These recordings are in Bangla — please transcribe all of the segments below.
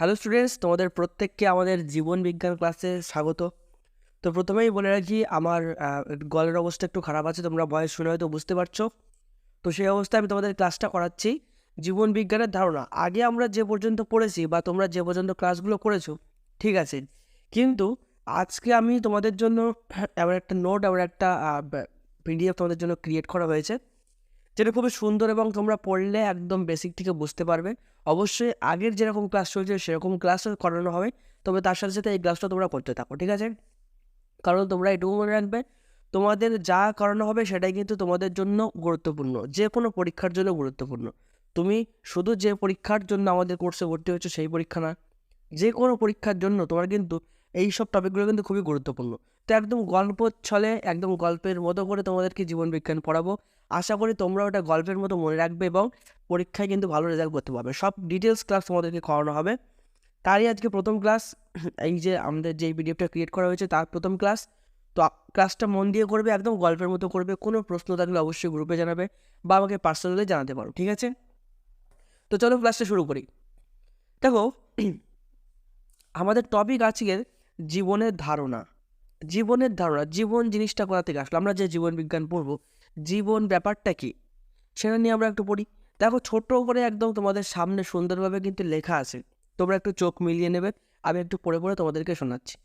হ্যালো স্টুডেন্টস তোমাদের প্রত্যেককে আমাদের জীবন বিজ্ঞান ক্লাসে স্বাগত। তো প্রথমেই বলে রাখি, আমার গলের অবস্থা একটু খারাপ আছে, তোমরা বয়স শুনে হয়তো বুঝতে পারছ। তো সেই অবস্থায় আমি তোমাদের ক্লাসটা করাচ্ছি। জীবন বিজ্ঞানের ধারণা, আগে আমরা যে পর্যন্ত পড়েছি বা তোমরা যে পর্যন্ত ক্লাসগুলো করেছ, ঠিক আছে? কিন্তু আজকে আমি তোমাদের জন্য এমন একটা নোট এমন একটা পিডিএফ তোমাদের জন্য ক্রিয়েট করা হয়েছে। যেটা খুবই সুন্দর এবং তোমরা পড়লে একদম বেসিক থেকে বুঝতে পারবে। অবশ্যই আগের যেরকম ক্লাস চলছে, সেরকম ক্লাসও করানো হবে। তবে তার সাথে সাথে এই ক্লাসটা তোমরা করতে থাকো, ঠিক আছে? কারণ তোমরা এটুকু মনে রাখবে, তোমাদের যা করানো হবে সেটাই কিন্তু তোমাদের জন্য গুরুত্বপূর্ণ। যে কোনো পরীক্ষার জন্য গুরুত্বপূর্ণ। তুমি শুধু যে পরীক্ষার জন্য আমাদের কোর্সে ভর্তি হয়েছে সেই পরীক্ষা না যে কোনো পরীক্ষার জন্য তোমার কিন্তু এই সব টপিকগুলো কিন্তু খুবই গুরুত্বপূর্ণ। তো একদম গল্প ছলে, একদম গল্পের মতো করে তোমাদেরকে জীবন বিজ্ঞান পড়াবো। আশা করি তোমরা ওটা গল্পের মতো মনে রাখবে এবং পরীক্ষায় কিন্তু ভালো রেজাল্ট করতে পারবে। সব ডিটেলস ক্লাস তোমাদেরকে করানো হবে। তারই আজকে প্রথম ক্লাস এই যে আমাদের যে পিডিএফটা ক্রিয়েট করা হয়েছে তার প্রথম ক্লাস তো ক্লাসটা মন দিয়ে করবে, একদম গল্পের মতো করবে, কোনো প্রশ্ন থাকলে অবশ্যই গ্রুপে জানাবে বা আমাকে পার্সোনালি জানাতে পারো, ঠিক আছে? তো চলো ক্লাসটা শুরু করি। দেখো, আমাদের টপিক আজকের জীবনের ধারণা। জীবনের ধারণা, জীবন জিনিসটা কোথা থেকে আসলো? আমরা যে জীবন বিজ্ঞান পড়ব, জীবন ব্যাপারটা কি? সেটা নিয়ে আমরা একটু পড়ি। দেখো ছোট করে একদম তোমাদের সামনে সুন্দরভাবে কিন্তু লেখা আছে। তোমরা একটু চোখ মিলিয়ে নেবে, আমি একটু পড়ে পড়ে তোমাদেরকে শোনাচ্ছি।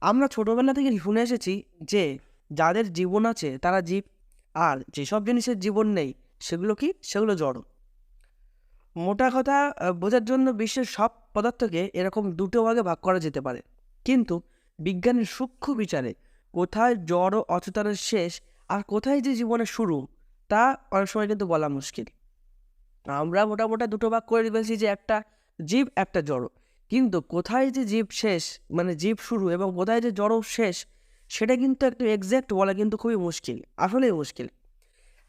আমরা ছোটোবেলা থেকে শুনে এসেছি যে, যাদের জীবন আছে, তারা জীব, আর যেসব জিনিসের জীবন নেই, সেগুলো কি? সেগুলো জড়। মোটা কথা বোঝার জন্য বিশ্বের সব পদার্থকে এরকম দুটো ভাগে ভাগ করা যেতে পারে। কিন্তু বিজ্ঞানের সূক্ষ্ম বিচারে কোথায় জড় অচেতনের শেষ আর কোথায় যে জীবনের শুরু, তা অনেক সময় কিন্তু বলা মুশকিল। আমরা মোটামুটি দুটো ভাগ করে ফেলছি যে একটা জীব, একটা জড়। কিন্তু কোথায় যে জীব শেষ মানে জীব শুরু এবং কোথায় যে জড় শেষ, সেটা কিন্তু একটু এক্স্যাক্ট বলা কিন্তু খুবই মুশকিল, আসলেই মুশকিল।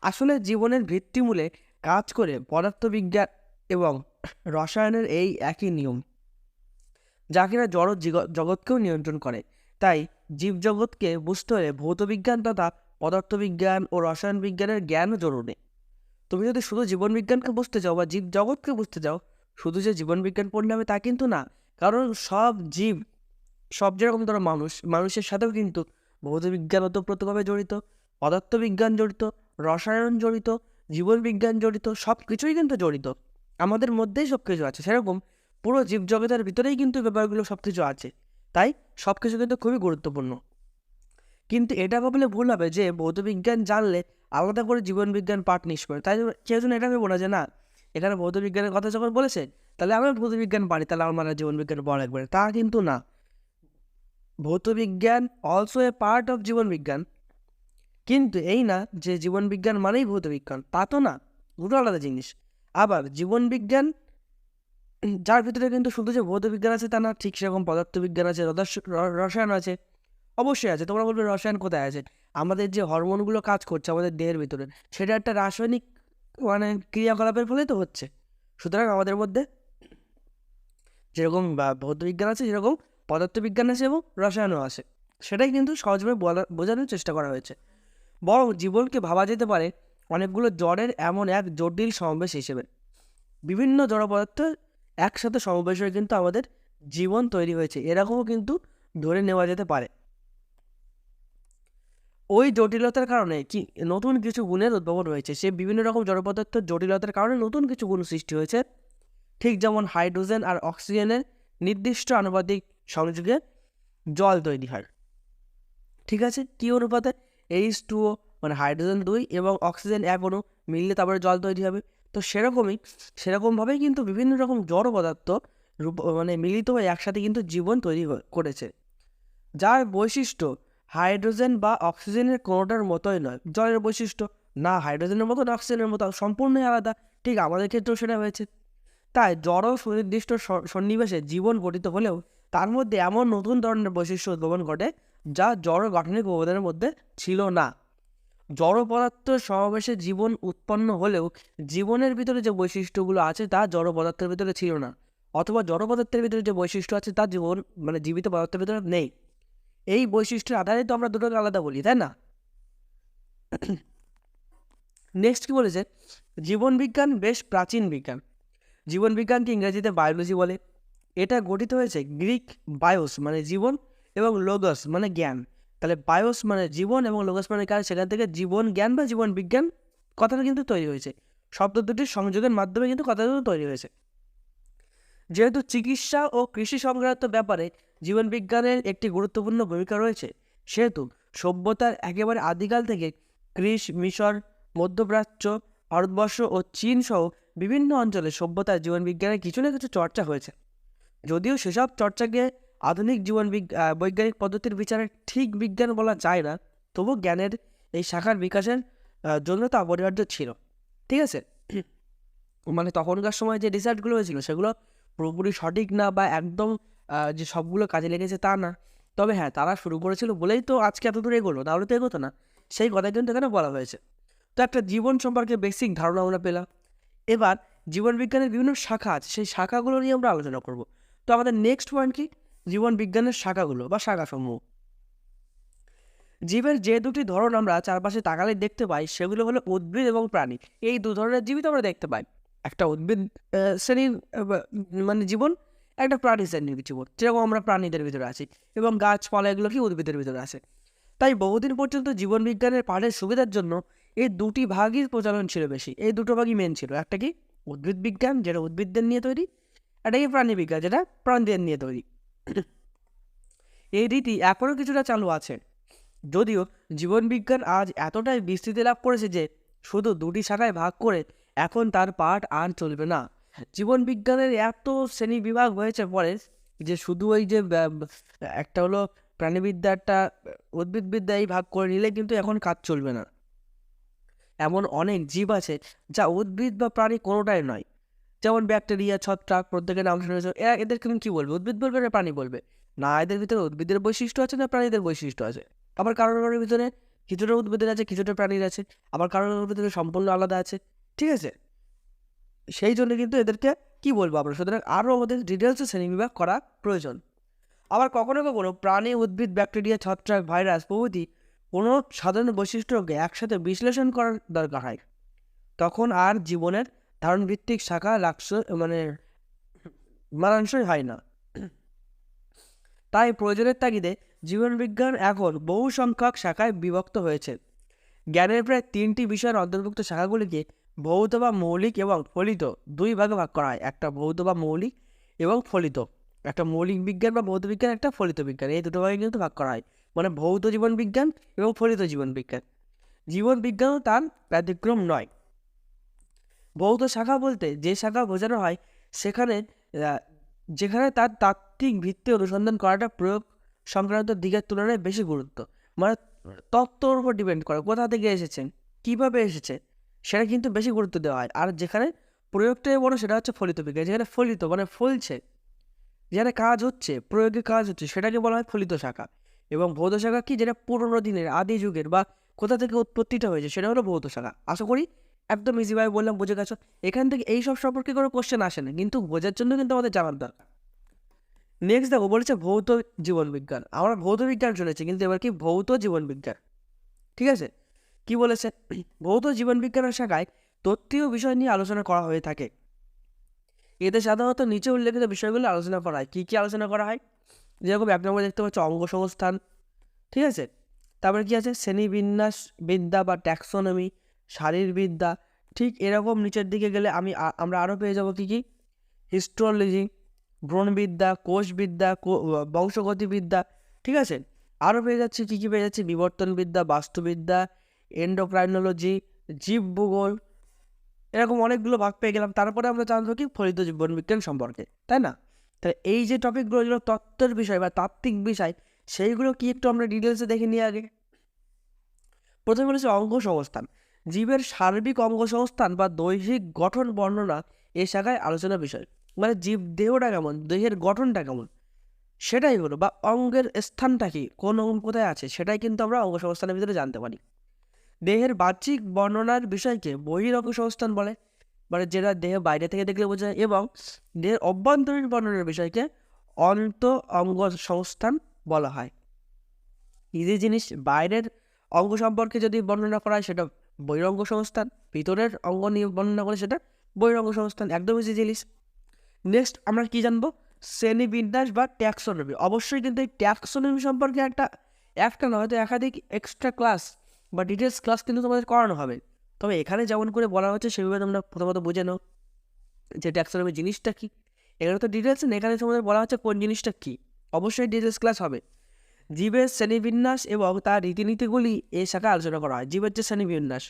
আসলে জীবনের ভিত্তিমূলে কাজ করে পদার্থবিজ্ঞান এবং রসায়নের এই একই নিয়ম। যা কিনা জড় জিগ- জগৎকেও নিয়ন্ত্রণ করে। তাই জীবজগৎকে বুঝতে হলে ভৌতবিজ্ঞান তথা পদার্থবিজ্ঞান ও রসায়ন বিজ্ঞানের জ্ঞানও জরুরি। তুমি যদি শুধু জীবনবিজ্ঞানকে বুঝতে চাও বা জীব জগৎকে বুঝতে চাও, শুধু যে জীবনবিজ্ঞান পড়লে হবে তা কিন্তু না, কারণ সব জীব, সব যেরকম ধরো মানুষ, মানুষের সাথেও কিন্তু ভৌতবিজ্ঞান ওতপ্রোতভাবে জড়িত, পদার্থবিজ্ঞান জড়িত, রসায়ন জড়িত, জীবনবিজ্ঞান জড়িত সব কিছুই কিন্তু জড়িত। আমাদের মধ্যেই সব কিছু আছে। সেরকম পুরো জীবজগতের ভিতরেই কিন্তু ব্যাপারগুলো সব কিছু আছে। তাই সব কিছু কিন্তু খুবই গুরুত্বপূর্ণ। কিন্তু এটা ভাবলে ভুল হবে যে ভৌতবিজ্ঞান জানলে আলাদা করে জীবন বিজ্ঞান পাঠ নিষ্পন্ন তাই কেউ যেন এটা ভেবো না যে না, এখানে ভৌতবিজ্ঞানের কথা যখন বলেছে, তাহলে আমরা ভৌতবিজ্ঞান পারি, তাহলে আমার মানে জীবন বিজ্ঞান পড়া একবারে তা কিন্তু না। ভৌতবিজ্ঞান অলসো এ পার্ট অফ জীবন বিজ্ঞান কিন্তু এই না যে জীবন বিজ্ঞান মানেই ভৌতবিজ্ঞান, তা তো না। দুটো আলাদা জিনিস। আবার জীবন বিজ্ঞান যার ভিতরে কিন্তু শুধু যে ভৌতবিজ্ঞান আছে তা না, ঠিক সেরকম পদার্থবিজ্ঞান আছে রসায়ন আছে, অবশ্যই আছে। তোমরা বলবে রসায়ন কোথায় আছে? আমাদের যে হরমোনগুলো কাজ করছে আমাদের দেহের ভিতরে, সেটা একটা রাসায়নিক মানে ক্রিয়াকলাপের ফলেই তো হচ্ছে। সুতরাং আমাদের মধ্যে যেরকম ভৌতবিজ্ঞান আছে যেরকম পদার্থবিজ্ঞান আছে এবং রসায়নও আছে। সেটাই কিন্তু সহজভাবে বলা, বোঝানোর চেষ্টা করা হয়েছে। বরং জীবনকে ভাবা যেতে পারে অনেকগুলো জড়ের এমন এক জটিল সমাবেশ হিসেবে। বিভিন্ন জড় পদার্থ একসাথে সমাবেশ হয়ে কিন্তু আমাদের জীবন তৈরি হয়েছে। এরকমও কিন্তু ধরে নেওয়া যেতে পারে। ওই জটিলতার কারণে কি নতুন কিছু গুণের উদ্ভাবন হয়েছে। সে বিভিন্ন রকম জড় পদার্থের জটিলতার কারণে নতুন কিছু গুণ সৃষ্টি হয়েছে। ঠিক যেমন হাইড্রোজেন আর অক্সিজেনের নির্দিষ্ট আনুপাতিক সংযোগে জল তৈরি হয়। ঠিক আছে? কী অনুপাতে? এইচ টুও মানে হাইড্রোজেন দুই এবং অক্সিজেন এক অণু মিললে তারপরে জল তৈরি হবে। তো সেরকমই, সেরকমভাবেই কিন্তু বিভিন্ন রকম জড় পদার্থ রূপ মানে মিলিত হয়ে একসাথে কিন্তু জীবন তৈরি করেছে। যার বৈশিষ্ট্য হাইড্রোজেন বা অক্সিজেনের কোনোটার মতোই নয়। জলের বৈশিষ্ট্য, না হাইড্রোজেনের মতো না অক্সিজেনের মতো সম্পূর্ণই আলাদা। ঠিক আমাদের ক্ষেত্রেও সেটা হয়েছে। তাই জড় সুনির্দিষ্ট সন্নিবেশে জীবন গঠিত হলেও তার মধ্যে এমন নতুন ধরনের বৈশিষ্ট্য উদ্ভাবন ঘটে যা জড় গঠনিক উপাদানের মধ্যে ছিল না। জড় পদার্থ সমাবেশে জীবন উৎপন্ন হলেও জীবনের ভিতরে যে বৈশিষ্ট্যগুলো আছে তা জড় পদার্থের ভিতরে ছিল না, অথবা জড় পদার্থের ভিতরে যে বৈশিষ্ট্য আছে তা জীবন মানে জীবিত পদার্থের ভিতরে নেই। এই বৈশিষ্ট্যের আধারে তো আমরা দুটোকে আলাদা বলি, তাই না? নেক্সট কি বলেছে? জীবন বিজ্ঞান বেশ প্রাচীন বিজ্ঞান। জীবন বিজ্ঞানকে ইংরেজিতে বায়োলজি বলে? এটা গঠিত হয়েছে গ্রিক বায়োস মানে জীবন এবং লোগস মানে জ্ঞান। তাহলে বায়োস মানে জীবন এবং লোগস মানে জ্ঞান সেখান থেকে জীবন জ্ঞান বা জীবন বিজ্ঞান কথাটা কিন্তু তৈরি হয়েছে। শব্দ দুটির সংযোগের মাধ্যমে কিন্তু কথা দুটো তৈরি হয়েছে। যেহেতু চিকিৎসা ও কৃষি সংক্রান্ত ব্যাপারে জীবন বিজ্ঞানের একটি গুরুত্বপূর্ণ ভূমিকা রয়েছে, সেহেতু সভ্যতার একেবারে আদিকাল থেকে গ্রিস, মিশর, মধ্যপ্রাচ্য, ভারতবর্ষ ও চীন সহ বিভিন্ন অঞ্চলে সভ্যতার জীবন বিজ্ঞানের কিছু না কিছু চর্চা হয়েছে। যদিও সেসব চর্চাকে আধুনিক জীবন বৈজ্ঞানিক পদ্ধতির বিচারে ঠিক বিজ্ঞান বলা যায় না তবু জ্ঞানের এই শাখার বিকাশের জন্য তা অপরিহার্য ছিল। ঠিক আছে? মানে তখনকার সময় যে রিসার্চগুলো হয়েছিল, সেগুলো পুরোপুরি সঠিক না বা একদম যে সবগুলো কাজে লেগেছে তা না। তবে হ্যাঁ তারা শুরু করেছিল বলেই তো আজকে এত দূর এগোলো, তাহলে তো এগোতো না। সেই কথা কিন্তু এখানে বলা হয়েছে। তো একটা জীবন সম্পর্কে বেসিক ধারণা আমরা পেলাম। এবার জীবন বিজ্ঞানের বিভিন্ন শাখা আছে, সেই শাখাগুলো নিয়ে আমরা আলোচনা করব। তো আমাদের নেক্সট পয়েন্ট কি? জীবন বিজ্ঞানের শাখাগুলো বা শাখাসমূহ। জীবের যে দুটি ধরন আমরা চারপাশে তাকালে দেখতে পাই, সেগুলো হলো উদ্ভিদ এবং প্রাণী। এই দু ধরনের জীবিত আমরা দেখতে পাই। একটা উদ্ভিদ শ্রেণির মানে জীবন, একটা প্রাণী শ্রেণির জীবন। যেরকম আমরা প্রাণীদের ভিতরে আছি এবং গাছপালা এগুলো কি উদ্ভিদের ভিতরে আছে। তাই বহুদিন পর্যন্ত জীবন বিজ্ঞানের পাঠের সুবিধার জন্য এই দুটি ভাগই প্রচলন ছিল বেশি। এই দুটো ভাগই মেন ছিল। একটা কি উদ্ভিদ বিজ্ঞান, যেটা উদ্ভিদদের নিয়ে তৈরি, একটা কি প্রাণী বিজ্ঞান, যেটা প্রাণীদের নিয়ে তৈরি। এই রীতি এখনও কিছুটা চালু আছে। যদিও জীবনবিজ্ঞান আজ এতটাই বিস্তৃতি লাভ করেছে যে শুধু দুটি শাখায় ভাগ করে এখন তার পাঠ আর চলবে না। জীবনবিজ্ঞানের এত শ্রেণি বিভাগ হয়েছে পরে যে শুধু ওই যে একটা হলো প্রাণীবিদ্যা একটা উদ্ভিদবিদ্যা এই ভাগ করে নিলে কিন্তু এখন কাজ চলবে না। এমন অনেক জীব আছে যা উদ্ভিদ বা প্রাণী কোনোটাই নয়। যেমন ব্যাকটেরিয়া, ছত্রাক, প্রত্যেকের নাম শুনেছ, এরা এদেরকে তুমি কী বলবে? উদ্ভিদ বলবে না প্রাণী বলবে। না, এদের ভিতরে উদ্ভিদের বৈশিষ্ট্য আছে, না প্রাণীদের বৈশিষ্ট্য আছে। আবার কারোর কারোর ভিতরে কিছুটা উদ্ভিদের আছে, কিছুটা প্রাণীর আছে, আবার কারোর কারোর ভিতরে সম্পূর্ণ আলাদা আছে, ঠিক আছে? সেই জন্য কিন্তু এদেরকে কি বলব আমরা? সুতরাং আরও আমাদের ডিটেলসে শ্রেণীবিভাগ করা প্রয়োজন। আবার কখনো কখনো প্রাণী, উদ্ভিদ, ব্যাকটেরিয়া, ছত্রাক, ভাইরাস প্রভৃতি কোনো সাধারণ বৈশিষ্ট্যকে একসাথে বিশ্লেষণ করার দরকার হয়। তখন আর জীবনের ধারণভিত্তিক শাখা লাক্স মানে মানানসই হয় না। তাই প্রয়োজনের তাগিদে জীবনবিজ্ঞান এখন বহু সংখ্যক শাখায় বিভক্ত হয়েছে। জ্ঞানের প্রায় তিনটি বিষয়ের অন্তর্ভুক্ত শাখাগুলিকে ভৌত বা মৌলিক এবং ফলিত দুই ভাগে ভাগ করা হয়। একটা ভৌত বা মৌলিক এবং ফলিত। একটা মৌলিক বিজ্ঞান বা ভৌত বিজ্ঞান, একটা ফলিত বিজ্ঞান। এই দুটো ভাগে কিন্তু ভাগ করা হয়। মানে ভৌত জীবন বিজ্ঞান এবং ফলিত জীবন বিজ্ঞান জীবন বিজ্ঞানও তার ব্যতিক্রম নয়। ভৌত শাখা বলতে যে শাখা বোঝানো হয়, সেখানে যেখানে তার তাত্ত্বিক ভিত্তি অনুসন্ধান করাটা প্রয়োগ সংক্রান্ত দিকের তুলনায় বেশি গুরুত্ব। মানে তত্ত্বর উপর ডিপেন্ড করে কোথা থেকে এসেছেন, কীভাবে এসেছে, সেটা কিন্তু বেশি গুরুত্ব দেওয়া হয়। আর যেখানে প্রয়োগটাই বড় সেটা হচ্ছে ফলিত বিজ্ঞান, যেখানে ফলিত মানে ফলছে, যেখানে কাজ হচ্ছে, প্রয়োগে কাজ হচ্ছে, সেটাকে বলা হয় ফলিত শাখা। এবং ভৌত শাখা কি? যেটা পুরোনো দিনের, আদি যুগের বা কোথা থেকে উৎপত্তিটা হয়েছে, সেটা হলো ভৌত শাখা। আশা করি একদম ইজিভাবে বললাম, বুঝে গেছো? এখান থেকে এই সব সম্পর্কে কোনো কোশ্চেন আসে না, কিন্তু বোঝার জন্য কিন্তু আমাদের জানার দরকার। নেক্সট দেখো, বলেছে ভৌত জীবন বিজ্ঞান। আমরা ভৌত বিজ্ঞান শুনেছি, কিন্তু এবার কি ভৌত জীবন বিজ্ঞান? ঠিক আছে? কি বলেছে? ভৌত জীবন বিজ্ঞানের শাখায় তত্ত্বীয় বিষয় নিয়ে আলোচনা করা হয়ে থাকে। এতে সাধারণত নিচে উল্লেখিত বিষয়গুলো আলোচনা করা হয়। কী কী আলোচনা করা হয়? যেরকম এক নম্বরে দেখতে পাচ্ছ, অঙ্গ সংস্থান, ঠিক আছে? তারপরে কি আছে? শ্রেণীবিন্যাস, বিদ্যা বা ট্যাক্সোনমি শারীরবিদ্যা, ঠিক এরকম নিচের দিকে গেলে আমি আমরা আরও পেয়ে যাব কি কি? হিস্টোলজি, ভ্রূণবিদ্যা, কোষবিদ্যা বংশগতিবিদ্যা, ঠিক আছে? আরও পেয়ে যাচ্ছি, কী কী পেয়ে যাচ্ছি? বিবর্তনবিদ্যা, বাস্তুবিদ্যা, এন্ডোক্রাইনোলজি জীব ভূগোল এরকম অনেকগুলো ভাগ পেয়ে গেলাম। তারপরে আমরা জানব কি? ফলিত জীবন বিজ্ঞান সম্পর্কে, তাই না? তাহলে এই যে টপিকগুলো যেগুলো তত্ত্বের বিষয় বা তাত্ত্বিক বিষয়, সেইগুলো কি একটু আমরা ডিটেলসে দেখে নিই আগে? প্রথমে বলেছে অঙ্গ সংস্থান। জীবের সার্বিক অঙ্গসংস্থান বা দৈহিক গঠন বর্ণনা এ শাখায় আলোচনা বিষয়। মানে জীব দেহটা কেমন? দেহের গঠনটা কেমন? সেটাই হলো, বা অঙ্গের স্থানটা কি? কোন অঙ্গ কোথায় আছে? সেটাই কিন্তু আমরা অঙ্গ সংস্থানের ভিতরে জানতে পারি। দেহের বাহ্যিক বর্ণনার বিষয়কে বহিরঙ্গ সংস্থান বলে। মানে যেটা দেহ বাইরে থেকে দেখলে বোঝা যায়, এবং দেহের অভ্যন্তরীণ বর্ণনার বিষয়কে অন্ত অঙ্গ সংস্থান বলা হয়। ইজি জিনিস, বাইরের অঙ্গ সম্পর্কে যদি বর্ণনা করা হয়, সেটা বহিরঙ্গ সংস্থান ভিতরের অঙ্গ নিয়ে বর্ণনা করে সেটা বহিরঙ্গ সংস্থান একদম ইজি জিনিস। নেক্সট আমরা কি জানব? শ্রেণীবিন্যাস বা ট্যাক্সোনমি। অবশ্যই কিন্তু এই ট্যাক্সোনমি সম্পর্কে একটা একটা নয় হয়তো একাধিক এক্সট্রা ক্লাস বা ডিটেলস ক্লাস কিন্তু তোমাদের করানো হবে। তবে এখানে যেমন করে বলা হচ্ছে সেভাবে তোমরা প্রথমত বুঝে নাও যে ট্যাক্সোনমি জিনিসটা কী। এখানে তো ডিটেলস এখানে তোমাদের বলা হচ্ছে কোন জিনিসটা কী। অবশ্যই ডিটেলস ক্লাস হবে। জীবের শ্রেণীবিন্যাস এবং তার রীতিনীতিগুলি এই শাখায় আলোচনা করা হয়। জীবের যে শ্রেণীবিন্যাস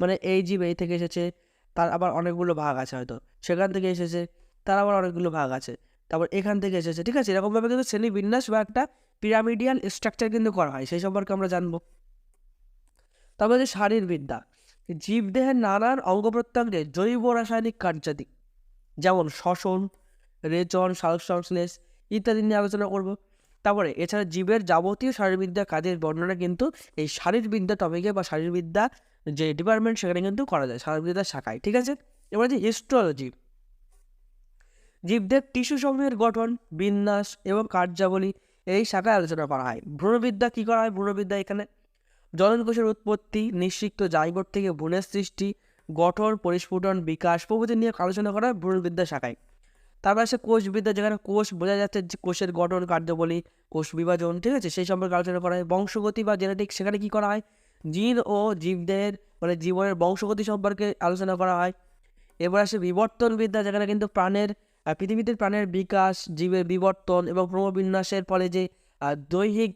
মানে এই জীব এই থেকে এসেছে, তার আবার অনেকগুলো ভাগ আছে হয়তো। সেখান থেকে এসেছে, তার আবার অনেকগুলো ভাগ আছে। তারপর এখান থেকে এসেছে, ঠিক আছে? এরকমভাবে কিন্তু শ্রেণীবিন্যাস বা একটা পিরামিডিয়াল স্ট্রাকচার কিন্তু করা হয়, সেই সম্পর্কে আমরা জানব। তারপর যে শারীরবিদ্যা। জীবদেহের নানান অঙ্গ প্রত্যঙ্গে জৈব রাসায়নিক কার্যাদি, যেমন শ্বসন, রেচন সালোক সংশ্লেষ ইত্যাদি নিয়ে আলোচনা করব। তারপরে এছাড়া জীবের যাবতীয় শারীরবিদ্যা, কাজের বর্ণনা কিন্তু এই শারীরবিদ্যা টপিকে বা শারীরবিদ্যা যে ডিপার্টমেন্ট সেখানে কিন্তু করা যায় শারীরবিদ্যার শাখায়, ঠিক আছে? এবার যে হিস্টোলজি জীবদের টিস্যু সমূহের গঠন, বিন্যাস এবং কার্যাবলী, এই শাখায় আলোচনা করা হয়। ভ্রূণবিদ্যা কী করা হয়? ভ্রূণবিদ্যা এখানে জননকোষের উৎপত্তি নিশ্চিত জাইগোট থেকে ভ্রূণের সৃষ্টি, গঠন, পরিস্ফুটন, বিকাশ প্রভৃতি নিয়ে আলোচনা করা হয় ভ্রূণবিদ্যা শাখায়। তারপর আছে কোষবিদ্যা যেখানে কোষ বোঝা যাচ্ছে যে কোষের গঠন কার্যাবলী কোষ বিভাজন, ঠিক আছে? সেই সম্পর্কে আলোচনা করা হয়। বংশগতি বা জেনেটিক সেখানে কী করা হয়? জিন ও জীবদের মানে জীবনের বংশগতি সম্পর্কে আলোচনা করা হয়। এবার আসে বিবর্তনবিদ্যা যেখানে কিন্তু প্রাণের পৃথিবীতে প্রাণের বিকাশ, জীবের বিবর্তন এবং ক্রমবিন্যাসের ফলে যে দৈহিক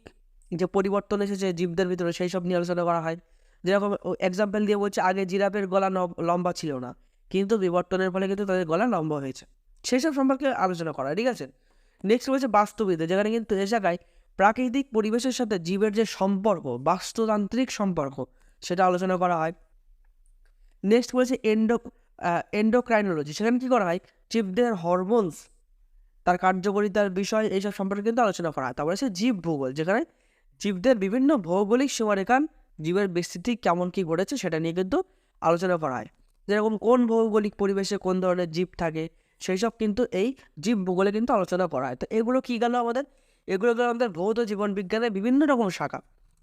যে পরিবর্তন এসেছে জীবদের ভিতরে, সেই সব নিয়ে আলোচনা করা হয়। যেরকম এক্সাম্পল দিয়ে বলছে, আগে জিরাফের গলা লম্বা ছিল না। কিন্তু বিবর্তনের ফলে কিন্তু তাদের গলা লম্বা হয়েছে। সেই সব সম্পর্কে আলোচনা করা, ঠিক আছে? নেক্সট রয়েছে বাস্তুবিদ্যা, যেখানে কিন্তু এ জায়গায় প্রাকৃতিক পরিবেশের সাথে জীবের যে সম্পর্ক, বাস্তুতান্ত্রিক সম্পর্ক, সেটা আলোচনা করা হয়। নেক্সট বলেছে এন্ডো এন্ডোক্রাইনোলজি সেখানে কী করা হয়? জীবদের হরমোনস তার কার্যকরিতার বিষয়, এইসব সম্পর্কে কিন্তু আলোচনা করা হয়। তারপরে আছে জীব ভূগোল যেখানে জীবদের বিভিন্ন ভৌগোলিক সীমারেখান জীবের বিস্তৃতি কেমন কী ঘটেছে, সেটা নিয়ে কিন্তু আলোচনা করা হয়। যেরকম কোন ভৌগোলিক পরিবেশে কোন ধরনের জীব থাকে সেই সব কিন্তু এই জীব ভূগোলে কিন্তু আলোচনা করা হয়। তো এগুলো কী গেল আমাদের? এগুলো গেল আমাদের ভৌত জীবন বিজ্ঞানের বিভিন্ন রকম শাখা।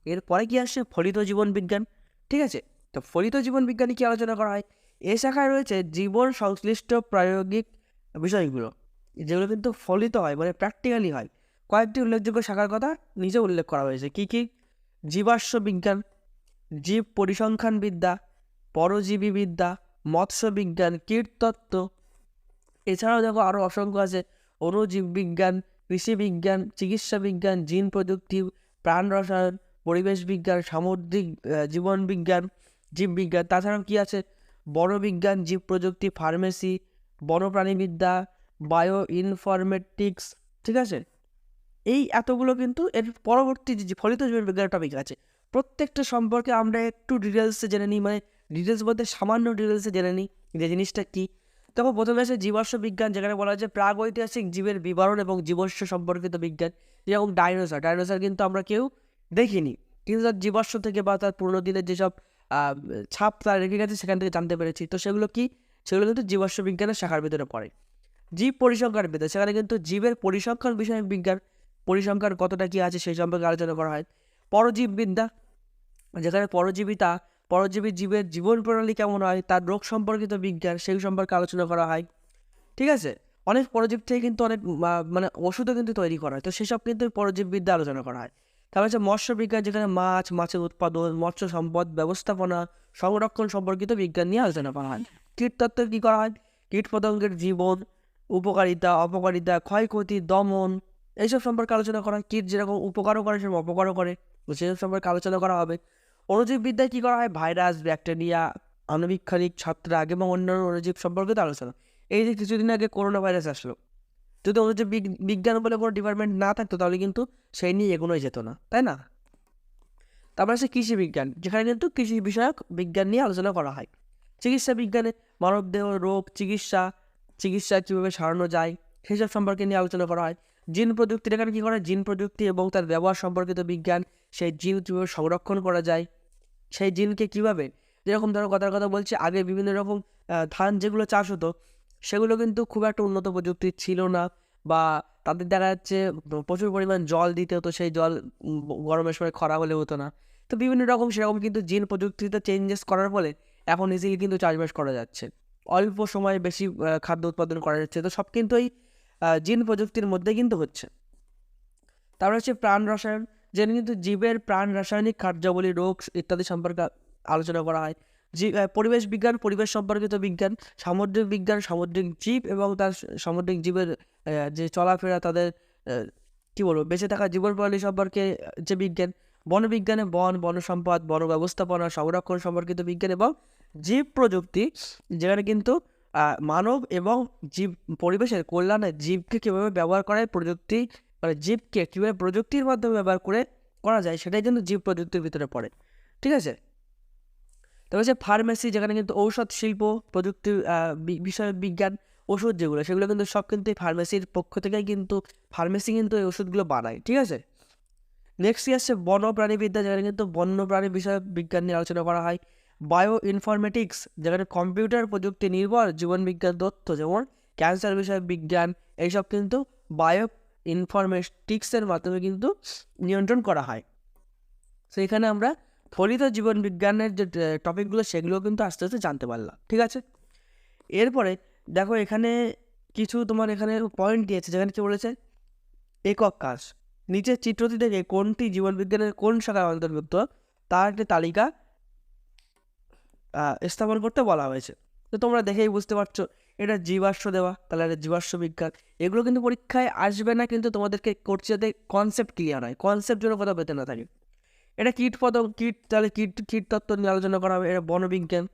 এরপরে কি আসছে? ফলিত জীবন বিজ্ঞান। ঠিক আছে? তো ফলিত জীবন বিজ্ঞানে কী আলোচনা করা হয়? এ শাখায় রয়েছে জীবন সংশ্লিষ্ট প্রায়োগিক বিষয়গুলো, যেগুলো কিন্তু ফলিত হয় মানে প্র্যাকটিক্যালি হয়। কয়েকটি উল্লেখযোগ্য শাখার কথা নিজে উল্লেখ করা হয়েছে। কী কী? জীবাশ্ম বিজ্ঞান, জীব পরিসংখ্যান বিদ্যা, পরজীবী বিদ্যা, মৎস্য বিজ্ঞান কীটতত্ত্ব এছাড়াও দেখো আরও অসংখ্য আছে। অণুজীব বিজ্ঞান, কৃষি বিজ্ঞান, চিকিৎসা বিজ্ঞান, জিন প্রযুক্তি, প্রাণ রসায়ন, পরিবেশ বিজ্ঞান, সামুদ্রিক জীবন বিজ্ঞান জীববিজ্ঞান তাছাড়াও কি আছে? বন বিজ্ঞান, জীব প্রযুক্তি, ফার্মেসি বনপ্রাণীবিদ্যা বায়ো ইনফরমেটিক্স, ঠিক আছে? এই এতগুলো কিন্তু এর পরবর্তী যে ফলিত জীবন বিজ্ঞানের টপিক আছে। প্রত্যেকটা সম্পর্কে আমরা একটু ডিটেলসে জেনে নিই মানে ডিটেলস বলতে সামান্য ডিটেলসে জেনে নিই যে জিনিসটা কী। তখন প্রথমে আছে জীবাশ্ম বিজ্ঞান, যেখানে বলা হয় যে প্রাগ ঐতিহাসিক জীবের বিবরণ এবং জীবাশ্ম সম্পর্কিত বিজ্ঞান, যেরকম ডাইনোসর। ডাইনোসর কিন্তু আমরা কেউ দেখিনি। কিন্তু তার জীবাশ্ম থেকে বা তার পুরোনো দিনের যেসব ছাপ তার রেখে গেছে, সেখান থেকে জানতে পেরেছি। তো সেগুলো কি? সেগুলো কিন্তু জীবাশ্ম বিজ্ঞানের শাখার ভিতরে পড়ে। জীব পরিসংখ্যান বিদ্যা সেখানে কিন্তু জীবের পরিসংখ্যান বিষয়ক বিজ্ঞান, পরিসংখ্যান কতটা কী আছে সেই সম্পর্কে আলোচনা করা হয়। পরজীব বিদ্যা যেখানে পরজীবিতা পরজীবী জীবের জীবন প্রণালী কেমন হয়, তার রোগ সম্পর্কিত বিজ্ঞান সেই সম্পর্কে আলোচনা করা হয়। ঠিক আছে? অনেক পরজীব থেকে কিন্তু অনেক মানে ওষুধও কিন্তু তৈরি করা হয়। তো সেসব কিন্তু পরজীববিদ্যা আলোচনা করা হয়। তারপর হচ্ছে মৎস্য বিজ্ঞান যেখানে মাছ, মাছের উৎপাদন, মৎস্য সম্পদ ব্যবস্থাপনা, সংরক্ষণ সম্পর্কিত বিজ্ঞান নিয়ে আলোচনা করা হয়। কীটতত্ত্বে কী করা হয়? কীট পতঙ্গের জীবন, উপকারিতা, অপকারিতা, ক্ষয়ক্ষতি, দমন, এইসব সম্পর্কে আলোচনা করা হয়। কীট যেরকম উপকারও করে, সেরকম অপকারও করে। সেসব সম্পর্কে আলোচনা করা হবে। অণুজীব বিদ্যায় কী করা হয়? ভাইরাস, ব্যাকটেরিয়া, আণবিক্ষণিক ছত্রাক এবং অন্যান্য অণুজীব সম্পর্কিত আলোচনা। এই যে কিছুদিন আগে করোনা ভাইরাস আসলো, যদি অণুজীব বিজ্ঞান বলে কোনো ডিপার্টমেন্ট না থাকতো, তাহলে কিন্তু সেই নিয়ে এগোনোই যেত না, তাই না? তারপর আছে কৃষি বিজ্ঞান, যেখানে কিন্তু কৃষি বিষয়ক বিজ্ঞান নিয়ে আলোচনা করা হয়। চিকিৎসা বিজ্ঞানে মানবদেহ রোগ, চিকিৎসা চিকিৎসা কীভাবে সারানো যায়, সেসব সম্পর্কে নিয়ে আলোচনা করা হয়। জিন প্রযুক্তির এখানে কী করা জিন প্রযুক্তি এবং তার ব্যবহার সম্পর্কিত বিজ্ঞান, সেই জিন কীভাবে সংরক্ষণ করা যায় সেই জিনকে কীভাবে? যেরকম ধরো কথার কথা বলছি, আগে বিভিন্ন রকম ধান যেগুলো চাষ হতো, সেগুলো কিন্তু খুব একটা উন্নত প্রযুক্তি ছিল না বা তাদের দেখা যাচ্ছে প্রচুর পরিমাণ জল দিতে হতো, সেই জল গরমের সময় খরা হলে হতো না। তো বিভিন্ন রকম সেরকম কিন্তু জিন প্রযুক্তিতে চেঞ্জেস করার ফলে এখন ইজিলি কিন্তু চাষবাস করা যাচ্ছে। অল্প সময়ে বেশি খাদ্য উৎপাদন করা যাচ্ছে। তো সব কিন্তু এই জিন প্রযুক্তির মধ্যে কিন্তু হচ্ছে। তারপরে হচ্ছে প্রাণ রসায়ন। যেখানে কিন্তু জীবের প্রাণ রাসায়নিক কার্যাবলী রোগ ইত্যাদি সম্পর্কে আলোচনা করা হয়। জি আহ, পরিবেশ বিজ্ঞান পরিবেশ সম্পর্কিত বিজ্ঞান সামুদ্রিক বিজ্ঞান সামুদ্রিক জীব এবং তার সামুদ্রিক জীবের যে চলাফেরা তাদের কি বলব বেঁচে থাকা জীবন প্রণালী সম্পর্কে যে বিজ্ঞান বন বিজ্ঞানে বন বন সম্পদ বন ব্যবস্থাপনা সংরক্ষণ সম্পর্কিত বিজ্ঞান এবং জীব প্রযুক্তি যেখানে কিন্তু মানব এবং জীব পরিবেশের কল্যাণে জীবকে কীভাবে ব্যবহার করা হয় প্রযুক্তি মানে জীবকে কীভাবে প্রযুক্তির মাধ্যমে ব্যবহার করে করা যায়, সেটাই কিন্তু জীব প্রযুক্তির ভিতরে পড়ে। ঠিক আছে? তবে হচ্ছে ফার্মেসি, যেখানে কিন্তু ঔষধ, শিল্প, প্রযুক্তি বিষয় বিজ্ঞান, ওষুধ যেগুলো, সেগুলো কিন্তু সব কিন্তু ফার্মেসির পক্ষ থেকেই কিন্তু ফার্মেসি কিন্তু এই ওষুধগুলো বানায়। ঠিক আছে? নেক্সট আসছে? বন্য প্রাণীবিদ্যা যেখানে কিন্তু বন্য প্রাণী বিষয়ক বিজ্ঞান নিয়ে আলোচনা করা হয়। বায়ো ইনফরমেটিক্স যেখানে কম্পিউটার প্রযুক্তি নির্ভর জীবন বিজ্ঞান তথ্য যেমন ক্যান্সার বিষয়ক বিজ্ঞান, এইসব কিন্তু বায়ো ইনফরমেটিক্সের মাধ্যমে কিন্তু নিয়ন্ত্রণ করা হয়। তো এখানে আমরা ফলিত জীবন বিজ্ঞানের যে টপিকগুলো সেগুলো কিন্তু আস্তে আস্তে জানতে পারলাম, ঠিক আছে? এরপরে দেখো এখানে কিছু তোমার এখানে পয়েন্ট দিয়েছে, যেখানে কি বলেছে? একক কাজ। নিচের চিত্রটি থেকে কোনটি জীবনবিজ্ঞানের কোন শাখার অন্তর্ভুক্ত? তার একটি তালিকা স্থাপন করতে বলা হয়েছে। তো তোমরা দেখেই বুঝতে পারছ এটা জীবাশ্ম দেওয়া, তাহলে এটা জীবাশ্ম বিজ্ঞান। এগুলো কিন্তু পরীক্ষায় আসবে না, কিন্তু তোমাদেরকে করছে যাতে কনসেপ্ট ক্লিয়ার হয়। কনসেপ্ট যেন কোথাও পেতে না থাকে। এটা কীট পতঙ্গ, কীট, তাহলে কীট কীটতত্ত্ব নিয়ে আলোচনা করা হবে। এটা বনবিজ্ঞান,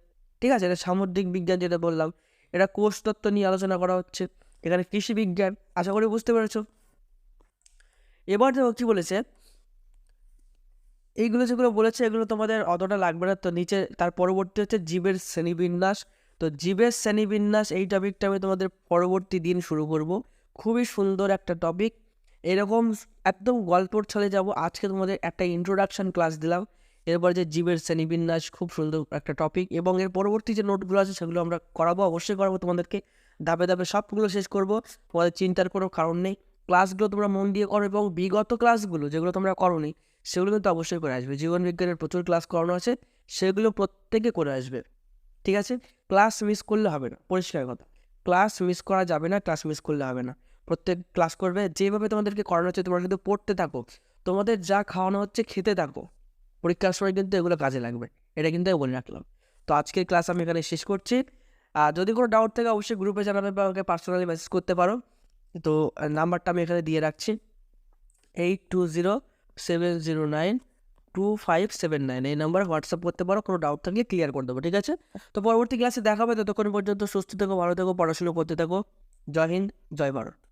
ঠিক আছে? এটা সামুদ্রিক বিজ্ঞান যেটা বললাম। এটা কোষতত্ত্ব নিয়ে আলোচনা করা হচ্ছে। এখানে কৃষি বিজ্ঞান, আশা করি বুঝতে পেরেছ। এবার দেখো কী বলেছে? এইগুলো যেগুলো বলেছে, এগুলো তোমাদের অতটা লাগবে না। তো নিচে, তার পরবর্তী হচ্ছে জীবের শ্রেণীবিন্যাস। তো জীবের শ্রেণীবিন্যাস এই টপিকটা আমি তোমাদের পরবর্তী দিন শুরু করব। খুবই সুন্দর একটা টপিক এরকম একদম গল্পর ছলে যাব। আজকে তোমাদের একটা ইন্ট্রোডাকশন ক্লাস দিলাম। এরপর যে জীবের শ্রেণীবিন্যাস, খুব সুন্দর একটা টপিক এবং এর পরবর্তী যে নোটগুলো আছে সেগুলো আমরা করাবো, অবশ্যই করাবো তোমাদেরকে। ধাপে ধাপে সবগুলো শেষ করব। তোমাদের চিন্তার কোনো কারণ নেই। ক্লাসগুলো তোমরা মন দিয়ে করো এবং বিগত ক্লাসগুলো যেগুলো তোমরা করোনি, সেগুলো কিন্তু অবশ্যই করে আসবে। জীবন বিজ্ঞানের প্রচুর ক্লাস করানো আছে, সেগুলো প্রত্যেকে করে আসবে। ঠিক আছে? ক্লাস মিস করলে হবে না, পরিষ্কার কথা। ক্লাস মিস করা যাবে না ক্লাস মিস করলে হবে না। প্রত্যেক ক্লাস করবে, যেভাবে তোমাদেরকে করানো হচ্ছে, তোমরা কিন্তু পড়তে থাকো। তোমাদের যা খাওয়ানো হচ্ছে, খেতে থাকো। পরীক্ষার সময় কিন্তু এগুলো কাজে লাগবে, এটা কিন্তু আমি বলে রাখলাম। তো আজকের ক্লাস আমি এখানে শেষ করছি। আর যদি কোনো ডাউট থাকে, অবশ্যই গ্রুপে জানাবে বা আমাকে পার্সোনালি মেসেজ করতে পারো। তো নাম্বারটা আমি এখানে দিয়ে রাখছি। Eight two zero seven zero nine two five seven nine এই নাম্বার হোয়াটসঅ্যাপ করতে পারো, কোনো ডাউট থাকলে ক্লিয়ার করে দেবো, ঠিক আছে? তো পরবর্তী ক্লাসে দেখাবে ততক্ষণ পর্যন্ত সুস্থ থেকো, ভালো থেকো, পড়াশুনো করতে থাকো। জয় হিন্দ, জয় ভারত।